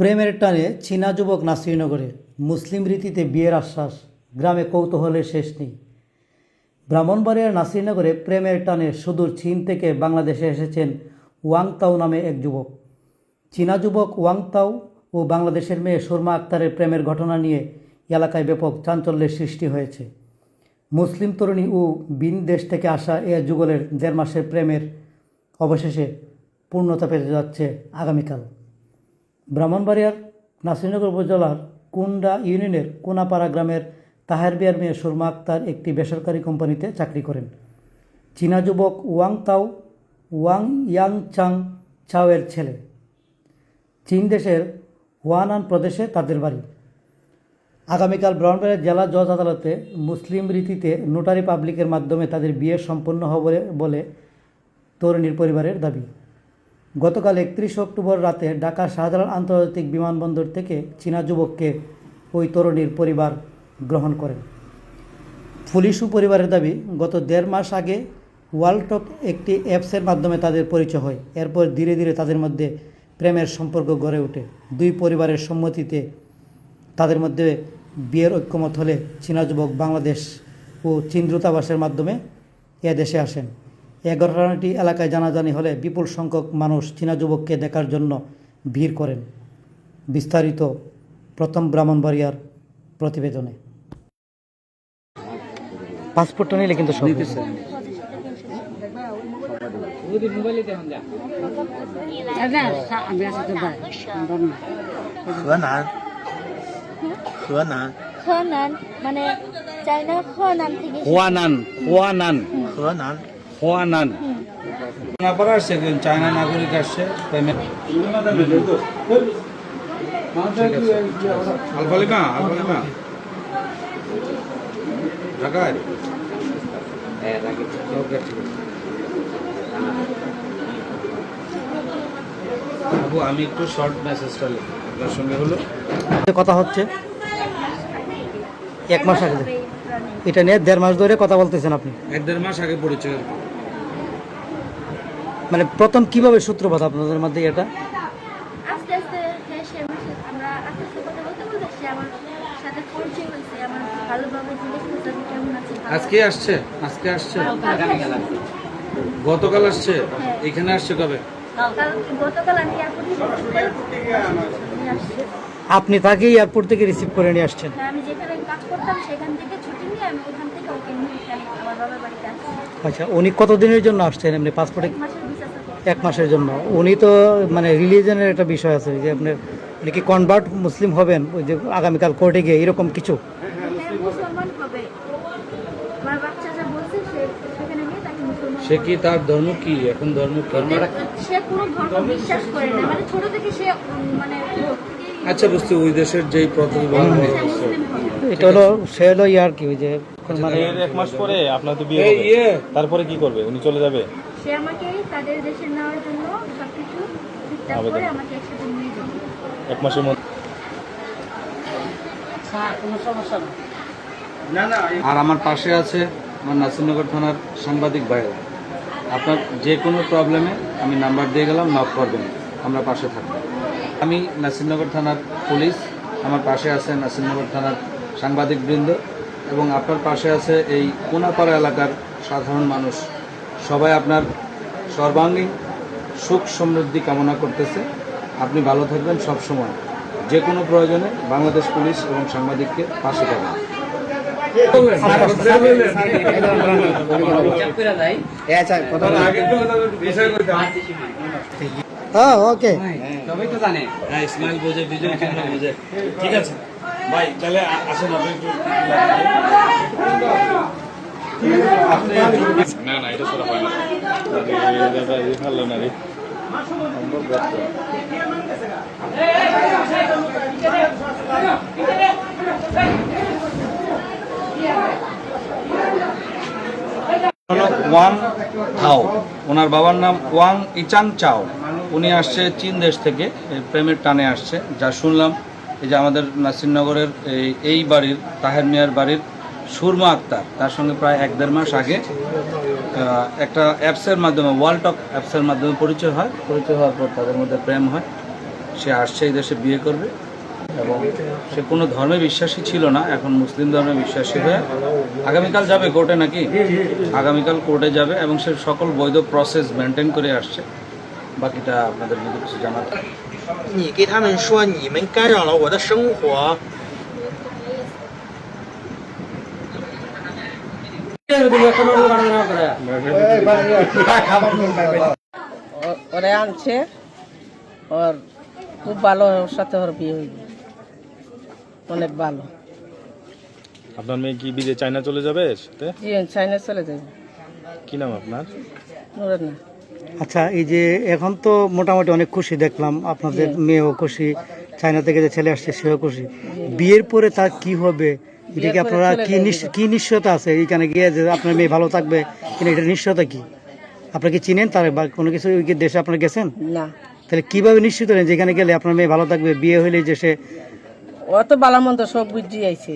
প্রেমের টানে চীনা যুবক নাসিরনগরে। মুসলিম রীতিতে বিয়ের আশ্বাস। গ্রামে কৌতূহলের শেষ নেই। ব্রাহ্মণবাড়িয়ার নাসিরনগরে প্রেমের টানে সুদূর চীন থেকে বাংলাদেশে এসেছেন ওয়াংতাও নামে এক যুবক। চীনা যুবক ওয়াংতাও ও বাংলাদেশের মেয়ে সুরমা আক্তারের প্রেমের ঘটনা নিয়ে এলাকায় ব্যাপক চাঞ্চল্যের সৃষ্টি হয়েছে। মুসলিম তরুণী ও বিন দেশ থেকে আসা এ যুগলের দেড় মাসের প্রেমের অবশেষে পূর্ণতা পেতে যাচ্ছে আগামীকাল। ব্রাহ্মণবাড়িয়ার নাসিরনগর উপজেলার কুন্ডা ইউনিয়নের কোনাপাড়া গ্রামের তাহের বিয়ার মেয়ে সুরমা আক্তার একটি বেসরকারি কোম্পানিতে চাকরি করেন। চীনা যুবক ওয়াং তাও, ওয়াং ইয়াং চাং চাওয়ের ছেলে। চীন দেশের হুয়ানান প্রদেশে তাদের বাড়ি। আগামীকাল ব্রাহ্মণবাড়িয়া জেলা জজ আদালতে মুসলিম রীতিতে নোটারি পাবলিকের মাধ্যমে তাদের বিয়ে সম্পন্ন হবে বলে তরুণীর পরিবারের দাবি। গতকাল একত্রিশ অক্টোবর রাতে ঢাকা শাহজালাল আন্তর্জাতিক বিমানবন্দর থেকে চীনা যুবককে ওই তরুণীর পরিবার গ্রহণ করেন পুলিশ পরিবারের দাবি, গত দেড় মাস আগে ওয়ালটক একটি অ্যাপসের মাধ্যমে তাদের পরিচয় হয়। এরপর ধীরে ধীরে তাদের মধ্যে প্রেমের সম্পর্ক গড়ে ওঠে। দুই পরিবারের সম্মতিতে তাদের মধ্যে বিয়ের ঐক্যমত হলে চীনা যুবক বাংলাদেশ ও চীন দূতাবাসের মাধ্যমে এ দেশে আসেন। এ ঘটনাটি এলাকায় জানাজানি হলে বিপুল সংখ্যক মানুষ চীনা যুবককে দেখার জন্য ভিড় করেন। বিস্তারিত প্রথম ব্রাহ্মণবাড়িয়ার প্রতিবেদনে। পাসপোর্টটা নিলে কিন্তু মানে চাইনা হোয়ানান থেকে হোয়ানান হোয়ানান হোয়ানান 河南，হোয়ানান নাপারা আসছে চায়না নাগরিক আসছে পেমেন্ট আলফালিমা আলফালিমা ঢাকায় ওকে ঠিক আছে। বাবু আমি একটু শর্ট মেসেজটা লিখি। আপনার সঙ্গে হলো? কথা হচ্ছে এক মাস আগে। এটা নিয়ে দেড় মাস ধরে কথা বলতেছেন আপনি। এক দেড় মাস আগে পরিচয় মানে প্রথম কীভাবে সূত্রপাত আপনাদের মধ্যে এটা? আস্তে আস্তে হ্যাঁ, সে আমার সাথে- আমরা আস্তে আস্তে কথা বলতে বলতে আমার সাথে পরিচয় হয়েছে আমার ভালোভাবে জিজ্ঞেস করছে আপনি কেমন আছেন আজকে আসছে আজকে আসছে। গতকাল আসছে। এখানে আসছে কবে? গতকাল আমি আপনি তাকে এয়ারপোর্ট থেকে রিসিভ করে নিয়ে আসছেন? হ্যাঁ, আমি যেখানে কাজ করতাম সেখান থেকে ছুটি নিয়ে আমি ওখান থেকে ওকে নিয়ে আমার বাবার বাড়িতে আচ্ছা উনি কতদিনের জন্য আসছেন? এমনি পাসপোর্টে এক মাসের জন্য। উনি তো মানে রিলিজনের একটা বিষয় আছে যে আপনার উনি কি কনভার্ট মুসলিম হবেন? ওই যে আগামীকাল কোর্টে গিয়ে এরকম কিছু? হ্যাঁ মুসলমান হবে। আমার বাচ্চা যা বলছে সে সেখানে গিয়ে তাকে মুসলমান সে কি তার ধর্ম কি? এখন ধর্ম ধর্ম সে কোনো ধর্ম বিশ্বাস করে না। মানে ছোট থেকে সে মানে আচ্ছা বুঝতে ওই দেশের যেই হবে। এটা হলো সে হলো ইয়ার কি ওই যে মানে এক মাস পরে আপনার তো বিয়ে ইয়ে। তারপরে কি করবে? উনি চলে যাবে? সে আমাকে তাদের দেশে নেওয়ার জন্য সবকিছু ঠিকঠাক করে আমাকে একসাথে নিয়ে যাবে। এক মাসের মধ্যে। আর আমার পাশে আছে আমার নাসিরনগর থানার সাংবাদিক ভাইরা। আপনার যে কোনো প্রবলেমে আমি নাম্বার দিয়ে গেলাম নক করবেন আমরা পাশে থাকব। আমি নাসিরনগর থানার পুলিশ আমার পাশে আছে নাসিরনগর থানার সাংবাদিক বৃন্দ এবং আপনার পাশে আছে এই কোনাপাড়া এলাকার সাধারণ মানুষ। সবাই আপনার সর্বাঙ্গীন সুখ সমৃদ্ধি কামনা করতেছে। আপনি ভালো থাকবেন সব সময় যে কোনো প্রয়োজনে বাংলাদেশ পুলিশ এবং সাংবাদিককে পাশে পাবেন হ্যাঁ ওকে। হ্যাঁ ইসমাইল বোঝে বিজয় বোঝে। ঠিক আছে। ভাই তাহলে আসেন আপনি একটু ওয়াং থাও। ওনার বাবার নাম ওয়াং ইচাং চাও। উনি আসছে চীন দেশ থেকে প্রেমের টানে আসছে। যা শুনলাম, এই যে আমাদের নাসিরনগরের এই বাড়ির, তাহের মিয়ার বাড়ির সুরমা আক্তার তার সঙ্গে প্রায় এক দেড় মাস আগে আহ, একটা অ্যাপসের মাধ্যমে ওয়ালটক অ্যাপসের মাধ্যমে পরিচয় হয় পরিচয় হওয়ার পর তাদের মধ্যে প্রেম হয় সে আসছে এই দেশে বিয়ে করবে এবং সে কোনো ধর্মে বিশ্বাসী ছিল না এখন মুসলিম ধর্মে বিশ্বাসী হয়ে আগামীকাল যাবে কোর্টে নাকি আগামীকাল কোর্টে যাবে এবং সে সকল বৈধ প্রসেস মেনটেন করে আসছে বাকিটা আপনাদের যদি কিছু জানাতে你给他们说你们干扰了我的生活。 ওরে আনছে। ওর খুব ভালো ওর সাথে ওর বিয়ে হইবে অনেক ভালো। আপনার মেয়ে কি চায়না চলে যাবে সাথে? জি চাইনা চলে যাবে। কি নাম আপনার? আচ্ছা এই যে এখন তো মোটামুটি অনেক খুশি দেখলাম। আপনাদের মেয়েও খুশি চায়না থেকে যে ছেলে আসছে সেও খুশি। বিয়ের পরে তার কি হবে? এটা কি আপনারা কি কি নিশ্চয়তা আছে? এখানে গিয়ে যে আপনার মেয়ে ভালো থাকবে কিন্তু এটা নিশ্চয়তা কি? আপনার কি চিনেন তার বা কোনো কিছু ওই দেশে আপনারা গেছেন? না। তাহলে কীভাবে নিশ্চিত হলেন যেখানে গেলে আপনার মেয়ে ভালো থাকবে বিয়ে হইলে যে সে অত তো ভালো মন্দ সব বুঝিয়ে আইছে